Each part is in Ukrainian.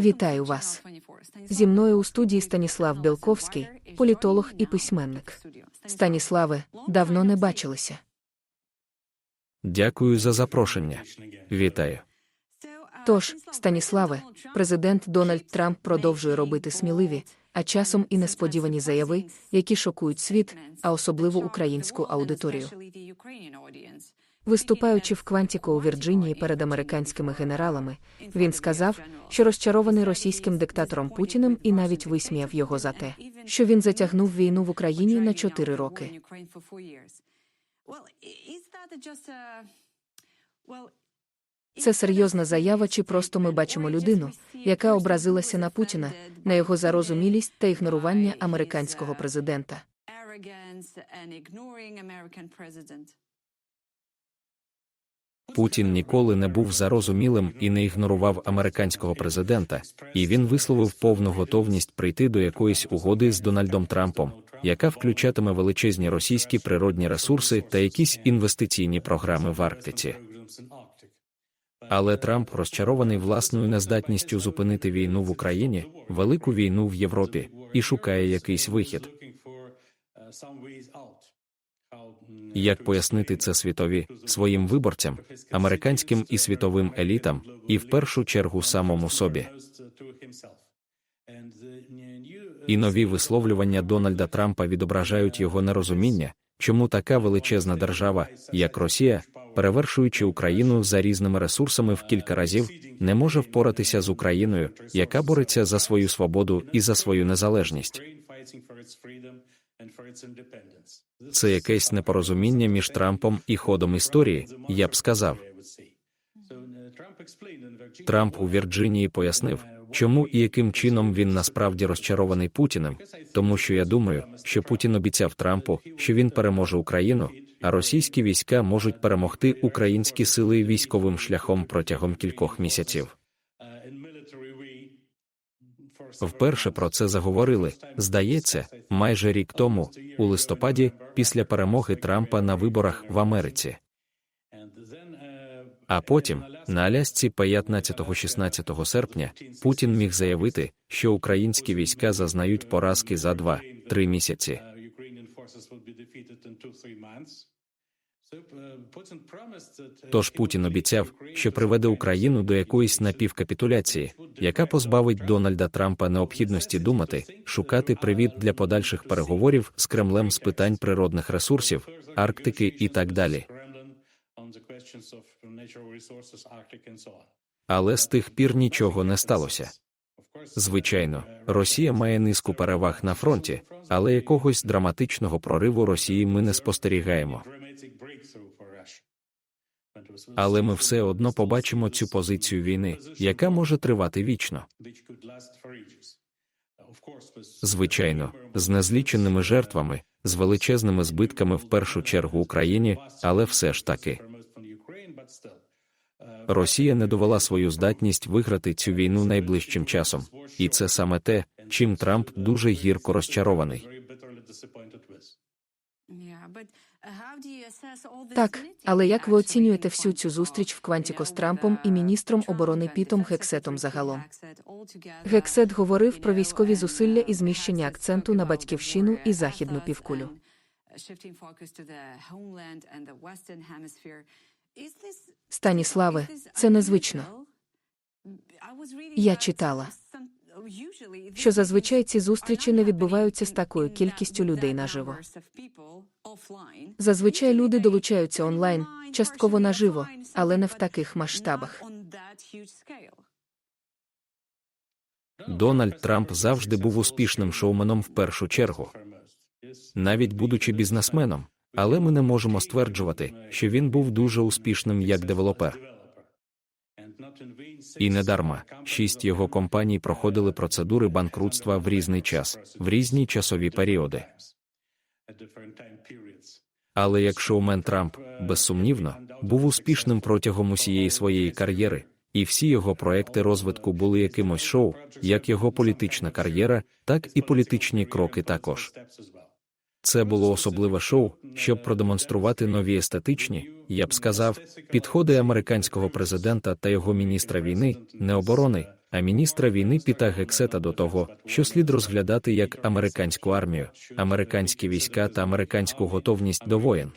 Вітаю вас. Зі мною у студії Станіслав Білковський, політолог і письменник. Станіславе, давно не бачилися. Дякую за запрошення. Вітаю. Тож, Станіславе, президент Дональд Трамп продовжує робити сміливі, а часом і несподівані заяви, які шокують світ, а особливо українську аудиторію. Виступаючи в Квантіко у Вірджинії перед американськими генералами, він сказав, що розчарований російським диктатором Путіним і навіть висміяв його за те, що він затягнув війну в Україні на чотири роки. Це серйозна заява, чи просто ми бачимо людину, яка образилася на Путіна, на його зарозумілість та ігнорування американського президента. Путін ніколи не був зарозумілим і не ігнорував американського президента, і він висловив повну готовність прийти до якоїсь угоди з Дональдом Трампом, яка включатиме величезні російські природні ресурси та якісь інвестиційні програми в Арктиці. Але Трамп розчарований власною нездатністю зупинити війну в Україні, велику війну в Європі, і шукає якийсь вихід. Як пояснити це світові своїм виборцям, американським і світовим елітам, і в першу чергу самому собі? І нові висловлювання Дональда Трампа відображають його нерозуміння, чому така величезна держава, як Росія, перевершуючи Україну за різними ресурсами в кілька разів, не може впоратися з Україною, яка бореться за свою свободу і за свою незалежність. Це якесь непорозуміння між Трампом і ходом історії, я б сказав. Трамп у Вірджинії пояснив, чому і яким чином він насправді розчарований Путіним, тому що я думаю, що Путін обіцяв Трампу, що він переможе Україну, а російські війська можуть перемогти українські сили військовим шляхом протягом кількох місяців. Вперше про це заговорили, здається, майже рік тому, у листопаді, після перемоги Трампа на виборах в Америці. А потім, на Алясці 15-16 серпня, Путін міг заявити, що українські війська зазнають поразки за 2-3 місяці. Тож Путін обіцяв, що приведе Україну до якоїсь напівкапітуляції, яка позбавить Дональда Трампа необхідності думати, шукати привід для подальших переговорів з Кремлем з питань природних ресурсів, Арктики і так далі. Але з тих пір нічого не сталося. Звичайно, Росія має низку переваг на фронті, але якогось драматичного прориву Росії ми не спостерігаємо. Але ми все одно побачимо цю позицію війни, яка може тривати вічно. Звичайно, з незліченими жертвами, з величезними збитками в першу чергу Україні, але все ж таки. Росія не довела свою здатність виграти цю війну найближчим часом, і це саме те, чим Трамп дуже гірко розчарований. Так, але як ви оцінюєте всю цю зустріч в Квантіко з Трампом і міністром оборони Пітом Гексетом загалом? Гексет говорив про військові зусилля і зміщення акценту на батьківщину і західну півкулю. Станіславе, це незвично. Я читала, що зазвичай ці зустрічі не відбуваються з такою кількістю людей наживо. Зазвичай люди долучаються онлайн, частково наживо, але не в таких масштабах. Дональд Трамп завжди був успішним шоуменом в першу чергу, навіть будучи бізнесменом, але ми не можемо стверджувати, що він був дуже успішним як девелопер. І недарма шість його компаній проходили процедури банкрутства в різний час, в різні часові періоди. Але як шоумен Трамп, безсумнівно, був успішним протягом усієї своєї кар'єри, і всі його проекти розвитку були якимось шоу, як його політична кар'єра, так і політичні кроки також. Це було особливе шоу, щоб продемонструвати нові естетичні, я б сказав, підходи американського президента та його міністра війни, не оборони, а міністра війни Піта Гексета до того, що слід розглядати як американську армію, американські війська та американську готовність до воєн.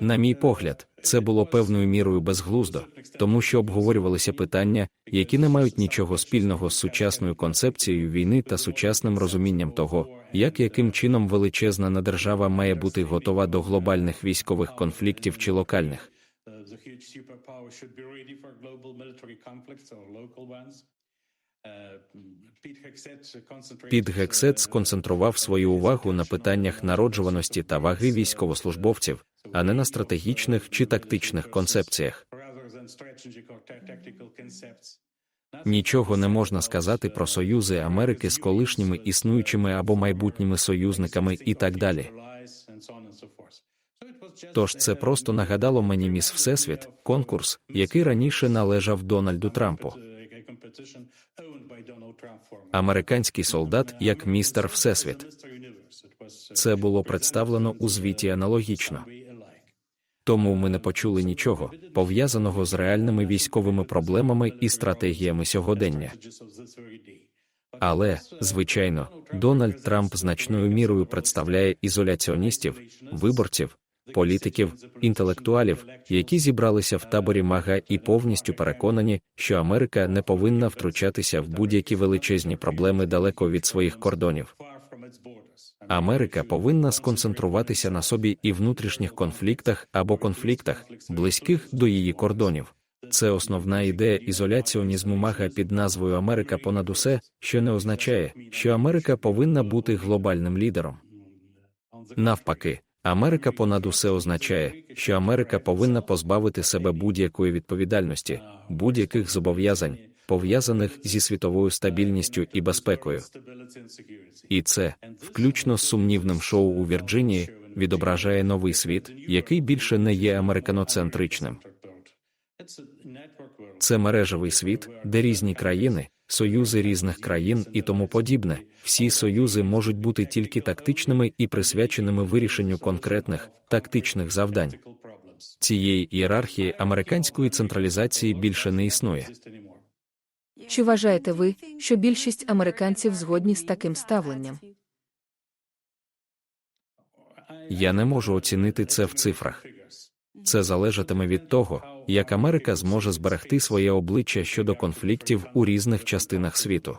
На мій погляд, це було певною мірою безглуздо, тому що обговорювалися питання, які не мають нічого спільного з сучасною концепцією війни та сучасним розумінням того, як яким чином величезна надержава має бути готова до глобальних військових конфліктів чи локальних. Під Гексет сконцентрував свою увагу на питаннях народжуваності та ваги військовослужбовців, а не на стратегічних чи тактичних концепціях. Нічого не можна сказати про союзи Америки з колишніми існуючими або майбутніми союзниками і так далі. Тож це просто нагадало мені міс Всесвіт, конкурс, який раніше належав Дональду Трампу. Американський солдат як містер Всесвіт. Це було представлено у звіті аналогічно. Тому ми не почули нічого пов'язаного з реальними військовими проблемами і стратегіями сьогодення. Але, звичайно, Дональд Трамп значною мірою представляє ізоляціоністів, виборців, політиків, інтелектуалів, які зібралися в таборі Мага і повністю переконані, що Америка не повинна втручатися в будь-які величезні проблеми далеко від своїх кордонів. Америка повинна сконцентруватися на собі і внутрішніх конфліктах або конфліктах, близьких до її кордонів. Це основна ідея ізоляціонізму мага під назвою Америка понад усе, що не означає, що Америка повинна бути глобальним лідером. Навпаки, Америка понад усе означає, що Америка повинна позбавити себе будь-якої відповідальності, будь-яких зобов'язань, пов'язаних зі світовою стабільністю і безпекою. І це, включно з сумнівним шоу у Вірджинії, відображає новий світ, який більше не є американоцентричним. Це мережевий світ, де різні країни, союзи різних країн і тому подібне. Всі союзи можуть бути тільки тактичними і присвяченими вирішенню конкретних тактичних завдань. Цієї ієрархії американської централізації більше не існує. Чи вважаєте ви, що більшість американців згодні з таким ставленням? Я не можу оцінити це в цифрах. Це залежатиме від того, як Америка зможе зберегти своє обличчя щодо конфліктів у різних частинах світу.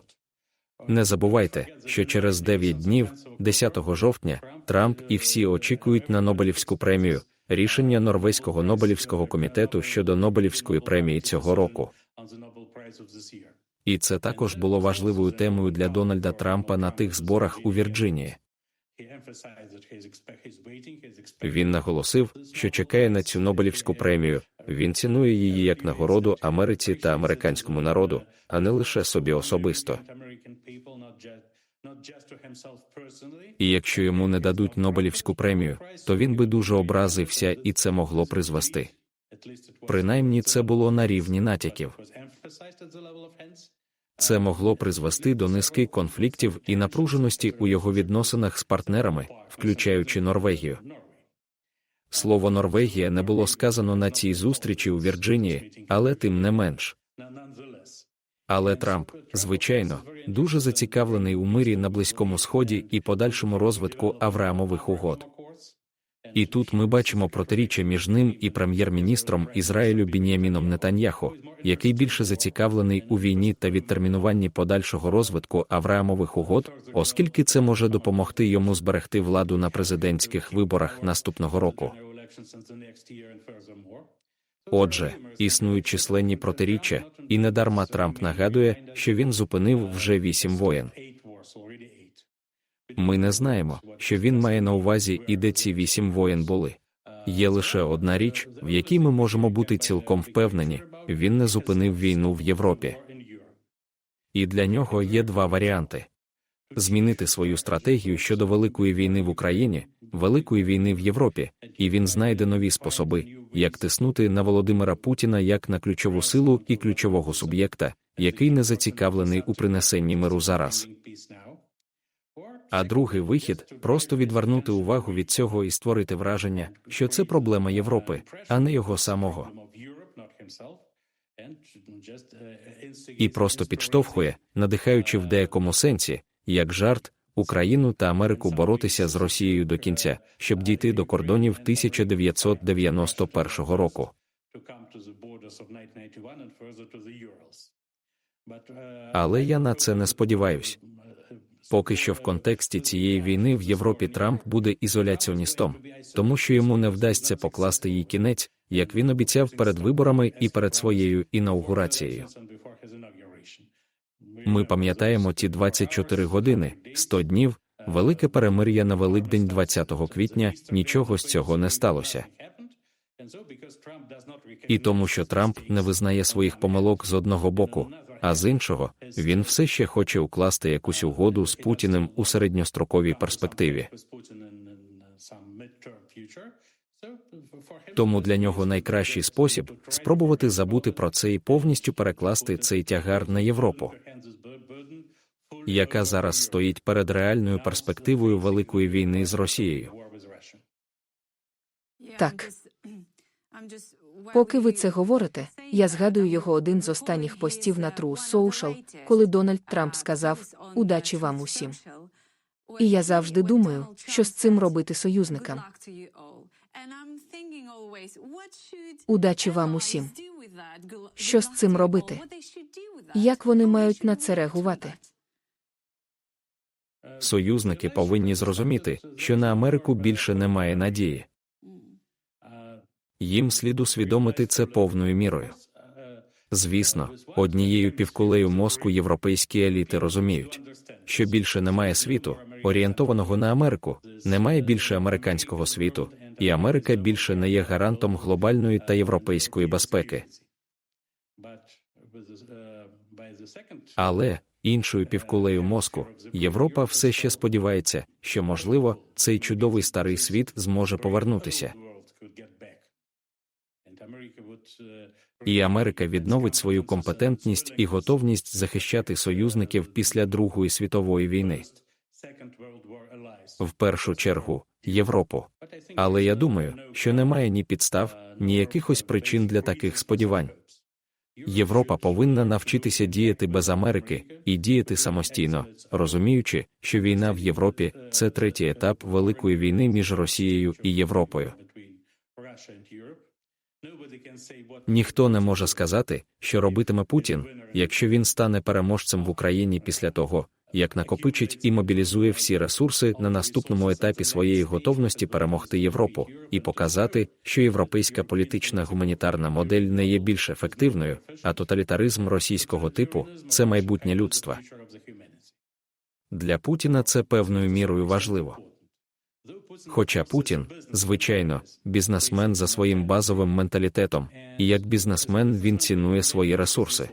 Не забувайте, що через 9 днів, 10 жовтня, Трамп і всі очікують на Нобелівську премію, рішення Норвезького Нобелівського комітету щодо Нобелівської премії цього року. І це також було важливою темою для Дональда Трампа на тих зборах у Вірджинії. Він наголосив, що чекає на цю Нобелівську премію. Він цінує її як нагороду Америці та американському народу, а не лише собі особисто. І якщо йому не дадуть Нобелівську премію, то він би дуже образився, і це могло призвести. Принаймні, це було на рівні натяків. Це могло призвести до низки конфліктів і напруженості у його відносинах з партнерами, включаючи Норвегію. Слово Норвегія не було сказано на цій зустрічі у Вірджинії, але тим не менш. Але Трамп, звичайно, дуже зацікавлений у мирі на Близькому Сході і подальшому розвитку Авраамових угод. І тут ми бачимо протиріччя між ним і прем'єр-міністром Ізраїлю Бін'яміном Нетаньяху, який більше зацікавлений у війні та відтермінуванні подальшого розвитку Авраамових угод, оскільки це може допомогти йому зберегти владу на президентських виборах наступного року. Отже, існують численні протиріччя, і недарма Трамп нагадує, що він зупинив вже вісім воєн. Ми не знаємо, що він має на увазі і де ці вісім воєн були. Є лише одна річ, в якій ми можемо бути цілком впевнені: він не зупинив війну в Європі. І для нього є два варіанти: змінити свою стратегію щодо великої війни в Україні, великої війни в Європі, і він знайде нові способи, як тиснути на Володимира Путіна як на ключову силу і ключового суб'єкта, який не зацікавлений у принесенні миру зараз. А другий вихід просто відвернути увагу від цього і створити враження, що це проблема Європи, а не його самого. і просто підштовхує, надихаючи в деякому сенсі, як жарт, Україну та Америку боротися з Росією до кінця, щоб дійти до кордонів 1991 року. Але я на це не сподіваюсь. Поки що в контексті цієї війни в Європі Трамп буде ізоляціоністом, тому що йому не вдасться покласти їй кінець, як він обіцяв перед виборами і перед своєю інаугурацією. Ми пам'ятаємо ті 24 години, 100 днів, велике перемир'я на Великдень 20 квітня, нічого з цього не сталося. І тому, що Трамп не визнає своїх помилок з одного боку, а з іншого, він все ще хоче укласти якусь угоду з Путіним у середньостроковій перспективі. Тому для нього найкращий спосіб спробувати забути про це і повністю перекласти цей тягар на Європу, яка зараз стоїть перед реальною перспективою великої війни з Росією. Так. Поки ви це говорите, я згадую його один з останніх постів на True Social, коли Дональд Трамп сказав «Удачі вам усім». І я завжди думаю, що з цим робити союзникам. Удачі вам усім. Що з цим робити? Як вони мають на це реагувати? Союзники повинні зрозуміти, що на Америку більше немає надії. Їм слід усвідомити це повною мірою. Звісно, однією півкулею мозку європейські еліти розуміють, що більше немає світу, орієнтованого на Америку, немає більше американського світу, і Америка більше не є гарантом глобальної та європейської безпеки. Але іншою півкулею мозку Європа все ще сподівається, що можливо цей чудовий старий світ зможе повернутися. І Америка відновить свою компетентність і готовність захищати союзників після Другої світової війни. В першу чергу Європу. Але я думаю, що немає ні підстав, ні якихось причин для таких сподівань. Європа повинна навчитися діяти без Америки і діяти самостійно, розуміючи, що війна в Європі це третій етап великої війни між Росією і Європою. Ніхто не може сказати, що робитиме Путін, якщо він стане переможцем в Україні після того, як накопичить і мобілізує всі ресурси на наступному етапі своєї готовності перемогти Європу і показати, що європейська політична гуманітарна модель не є більш ефективною, а тоталітаризм російського типу це майбутнє людства. Для Путіна це певною мірою важливо. Хоча Путін, звичайно, бізнесмен за своїм базовим менталітетом, і як бізнесмен він цінує свої ресурси.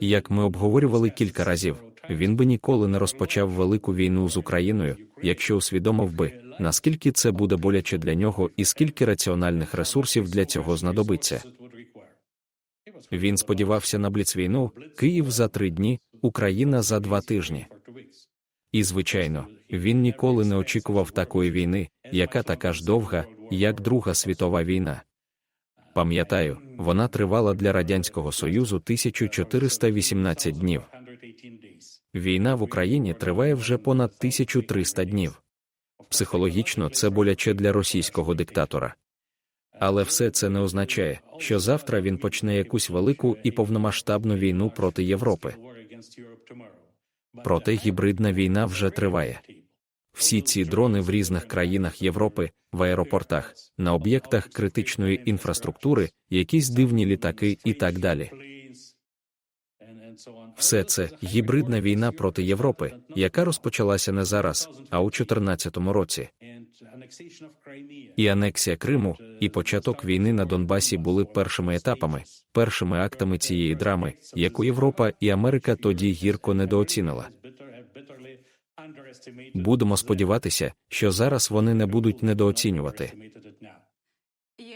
Як ми обговорювали кілька разів, він би ніколи не розпочав велику війну з Україною, якщо усвідомив би, наскільки це буде боляче для нього і скільки раціональних ресурсів для цього знадобиться. Він сподівався на бліцвійну, Київ за три дні, Україна за два тижні. І, звичайно, він ніколи не очікував такої війни, яка така ж довга, як Друга світова війна. Пам'ятаю, вона тривала для Радянського Союзу 1418 днів. Війна в Україні триває вже понад 1300 днів. Психологічно це боляче для російського диктатора. Але все це не означає, що завтра він почне якусь велику і повномасштабну війну проти Європи. Проте гібридна війна вже триває. Всі ці дрони в різних країнах Європи, в аеропортах, на об'єктах критичної інфраструктури, якісь дивні літаки і так далі. Все це гібридна війна проти Європи, яка розпочалася не зараз, а у 2014 році. І анексія Криму, і початок війни на Донбасі були першими етапами, першими актами цієї драми, яку Європа і Америка тоді гірко недооцінила. Будемо сподіватися, що зараз вони не будуть недооцінювати.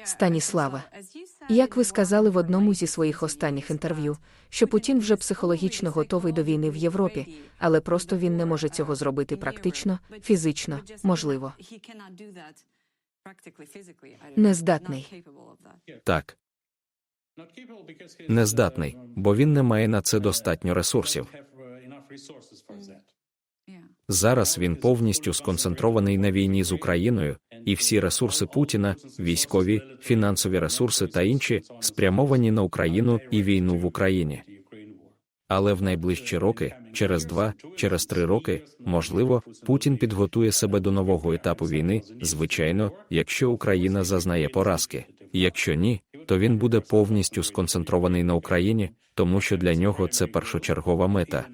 Станіслава, Як ви сказали в одному зі своїх останніх інтерв'ю, що Путін вже психологічно готовий до війни в Європі, але просто він не може цього зробити практично, фізично, можливо. Нездатний. Так, Нездатний, бо він не має на це достатньо ресурсів. Зараз він повністю сконцентрований на війні з Україною, і всі ресурси Путіна, військові, фінансові ресурси та інші, спрямовані на Україну і війну в Україні. Але в найближчі роки, через два, через три роки, можливо, Путін підготує себе до нового етапу війни, звичайно, якщо Україна зазнає поразки. Якщо ні, то він буде повністю сконцентрований на Україні, тому що для нього це першочергова мета.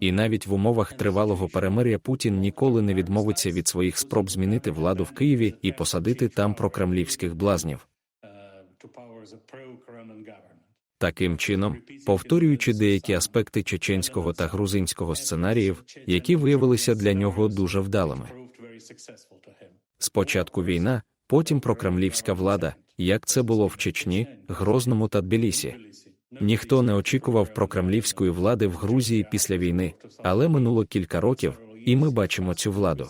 І навіть в умовах тривалого перемир'я Путін ніколи не відмовиться від своїх спроб змінити владу в Києві і посадити там прокремлівських блазнів. Таким чином, повторюючи деякі аспекти чеченського та грузинського сценаріїв, які виявилися для нього дуже вдалими. Спочатку війна, потім прокремлівська влада, як це було в Чечні, Грозному та Тбілісі. Ніхто не очікував прокремлівської влади в Грузії після війни, але минуло кілька років, і ми бачимо цю владу.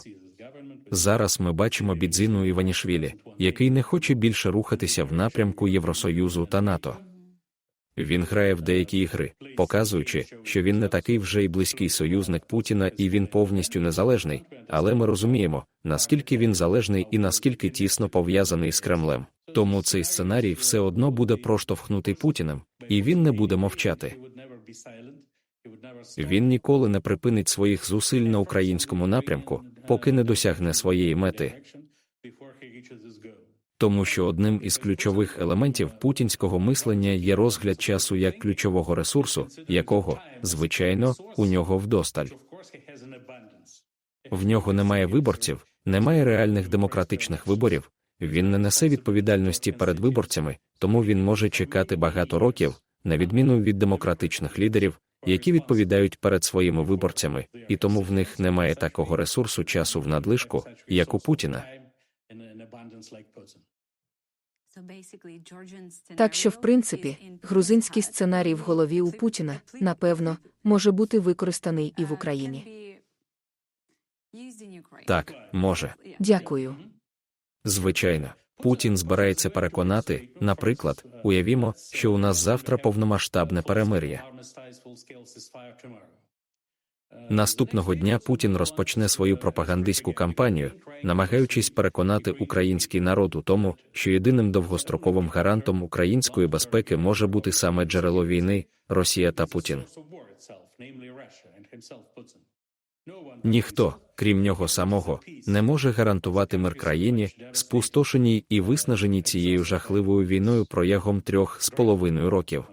Зараз ми бачимо бідзину Іванішвілі, який не хоче більше рухатися в напрямку Євросоюзу та НАТО. Він грає в деякі ігри, показуючи, що він не такий вже й близький союзник Путіна і він повністю незалежний, але ми розуміємо, наскільки він залежний і наскільки тісно пов'язаний з Кремлем. Тому цей сценарій все одно буде проштовхнутий Путіним, і він не буде мовчати. Він ніколи не припинить своїх зусиль на українському напрямку, поки не досягне своєї мети. Тому що одним із ключових елементів путінського мислення є розгляд часу як ключового ресурсу, якого, звичайно, у нього вдосталь. В нього немає виборців, немає реальних демократичних виборів. Він не несе відповідальності перед виборцями, тому він може чекати багато років, на відміну від демократичних лідерів, які відповідають перед своїми виборцями, і тому в них немає такого ресурсу часу в надлишку, як у Путіна. Так що, в принципі, грузинський сценарій в голові у Путіна, напевно, може бути використаний і в Україні. Так, може. Дякую. Звичайно, Путін збирається переконати, наприклад, уявімо, що у нас завтра повномасштабне перемир'я. Наступного дня Путін розпочне свою пропагандистську кампанію, намагаючись переконати український народ у тому, що єдиним довгостроковим гарантом української безпеки може бути саме джерело війни Росія та Путін. Ніхто, крім нього самого, не може гарантувати мир країні, спустошеній і виснаженій цією жахливою війною протягом трьох з половиною років.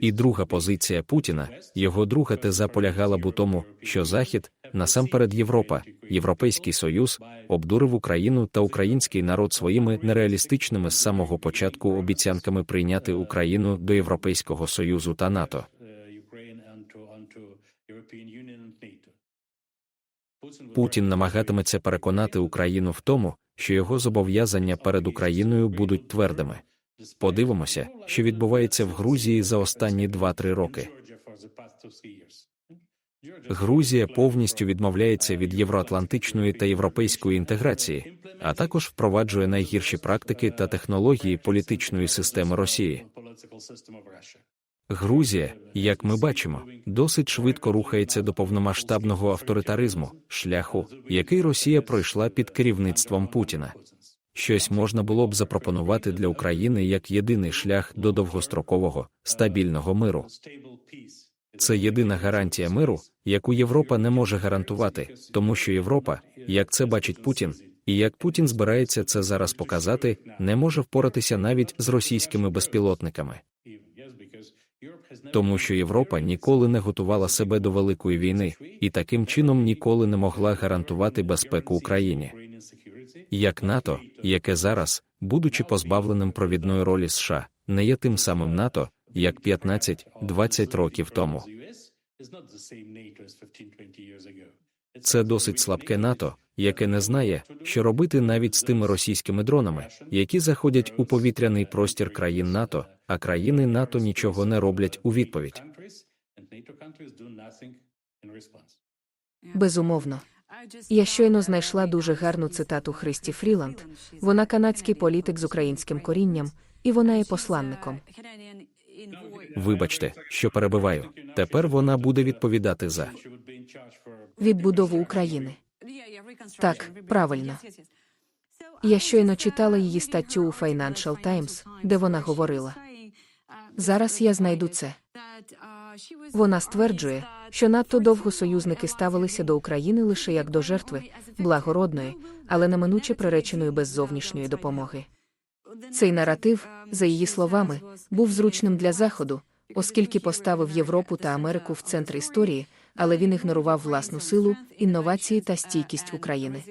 І друга позиція Путіна, його друга теза полягала б у тому, що Захід, насамперед Європа, Європейський Союз, обдурив Україну та український народ своїми нереалістичними з самого початку обіцянками прийняти Україну до Європейського Союзу та НАТО. Путін намагатиметься переконати Україну в тому, що його зобов'язання перед Україною будуть твердими. Подивимося, що відбувається в Грузії за останні 2-3 роки. Грузія повністю відмовляється від євроатлантичної та європейської інтеграції, а також впроваджує найгірші практики та технології політичної системи Росії. Грузія, як ми бачимо, досить швидко рухається до повномасштабного авторитаризму, шляху, який Росія пройшла під керівництвом Путіна. Щось можна було б запропонувати для України як єдиний шлях до довгострокового стабільного миру. Це єдина гарантія миру, яку Європа не може гарантувати, тому що Європа, як це бачить Путін, і як Путін збирається це зараз показати, не може впоратися навіть з російськими безпілотниками. Тому що Європа ніколи не готувала себе до великої війни і таким чином ніколи не могла гарантувати безпеку Україні. Як НАТО, яке зараз, будучи позбавленим провідної ролі США, не є тим самим НАТО, як 15-20 років тому. Це досить слабке НАТО, яке не знає, що робити навіть з тими російськими дронами, які заходять у повітряний простір країн НАТО, а країни НАТО нічого не роблять у відповідь. Безумовно. Я щойно знайшла дуже гарну цитату Христі Фріланд. Вона канадський політик з українським корінням, і вона є посланником. Вибачте, що перебиваю. Тепер вона буде відповідати за Відбудову України. Так, правильно. Я щойно читала її статтю у Financial Times, де вона говорила. Зараз я знайду це. Вона стверджує, що надто довго союзники ставилися до України лише як до жертви, благородної, але неминуче приреченої без зовнішньої допомоги. Цей наратив, за її словами, був зручним для Заходу, оскільки поставив Європу та Америку в центр історії, але він ігнорував власну силу, інновації та стійкість України.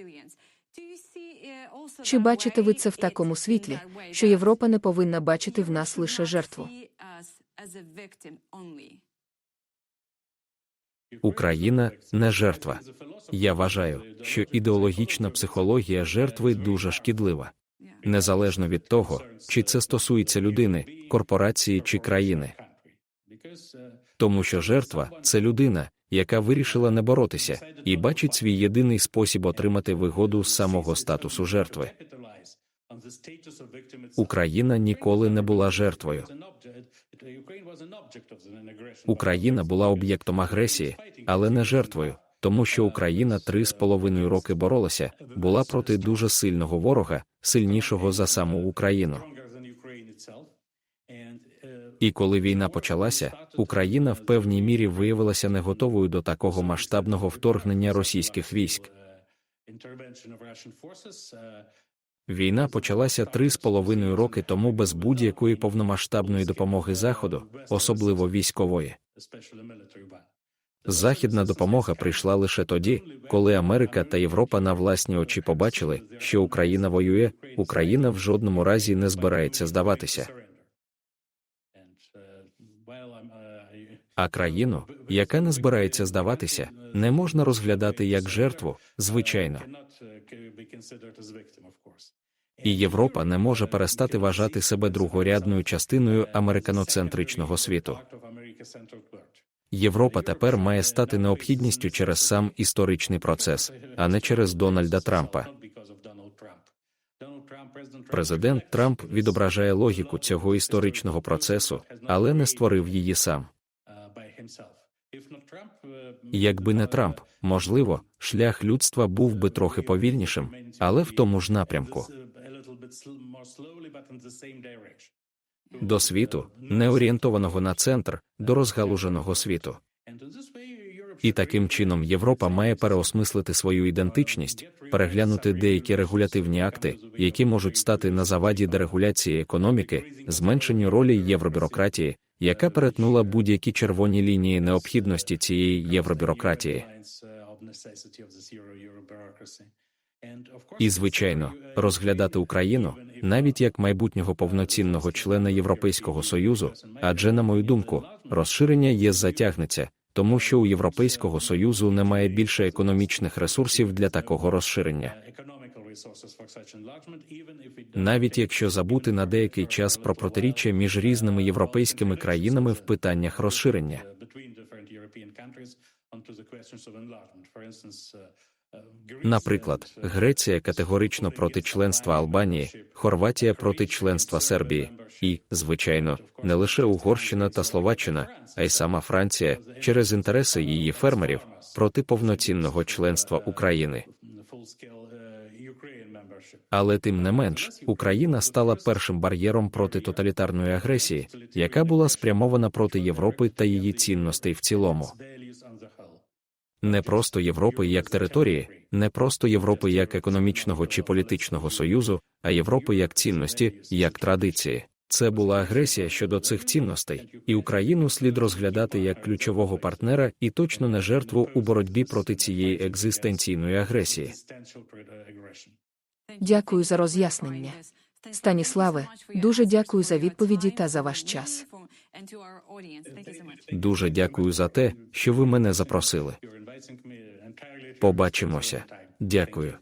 Чи бачите ви це в такому світлі, що Європа не повинна бачити в нас лише жертву? Україна не жертва. Я вважаю, що ідеологічна психологія жертви дуже шкідлива, незалежно від того, чи це стосується людини, корпорації чи країни. Тому що жертва це людина, яка вирішила не боротися і бачить свій єдиний спосіб отримати вигоду з самого статусу жертви. Україна ніколи не була жертвою. Україна була об'єктом агресії, але не жертвою, тому що Україна три з половиною роки боролася, була проти дуже сильного ворога, сильнішого за саму Україну. І коли війна почалася, Україна в певній мірі виявилася не готовою до такого масштабного вторгнення російських військ. Війна почалася три з половиною роки тому без будь-якої повномасштабної допомоги Заходу, особливо військової. Західна допомога прийшла лише тоді, коли Америка та Європа на власні очі побачили, що Україна воює, Україна в жодному разі не збирається здаватися. А країну, яка не збирається здаватися, не можна розглядати як жертву, звичайно. І Європа не може перестати вважати себе другорядною частиною американоцентричного світу. Європа тепер має стати необхідністю через сам історичний процес, а не через Дональда Трампа. Президент Трамп відображає логіку цього історичного процесу, але не створив її сам. Якби не Трамп, можливо, шлях людства був би трохи повільнішим, але в тому ж напрямку. До світу, не орієнтованого на центр, до розгалуженого світу. І таким чином Європа має переосмислити свою ідентичність, переглянути деякі регулятивні акти, які можуть стати на заваді дерегуляції економіки, зменшенню ролі євробюрократії, яка перетнула будь-які червоні лінії необхідності цієї євробюрократії. І, звичайно, розглядати Україну навіть як майбутнього повноцінного члена Європейського союзу, адже, на мою думку, розширення ЄС затягнеться, тому що у Європейського союзу немає більше економічних ресурсів для такого розширення. Навіть якщо забути на деякий час про протиріччя між різними європейськими країнами в питаннях розширення. Наприклад, Греція категорично проти членства Албанії, Хорватія проти членства Сербії, і, звичайно, не лише Угорщина та Словаччина, а й сама Франція через інтереси її фермерів проти повноцінного членства України. Але тим не менш, Україна стала першим бар'єром проти тоталітарної агресії, яка була спрямована проти Європи та її цінностей в цілому. Не просто Європи як території, не просто Європи як економічного чи політичного союзу, а Європи як цінності, як традиції. Це була агресія щодо цих цінностей, і Україну слід розглядати як ключового партнера і точно не жертву у боротьбі проти цієї екзистенційної агресії. Дякую за роз'яснення. Станіславе, дуже дякую за відповіді та за ваш час. Дуже дякую за те, що ви мене запросили. Побачимося. Дякую.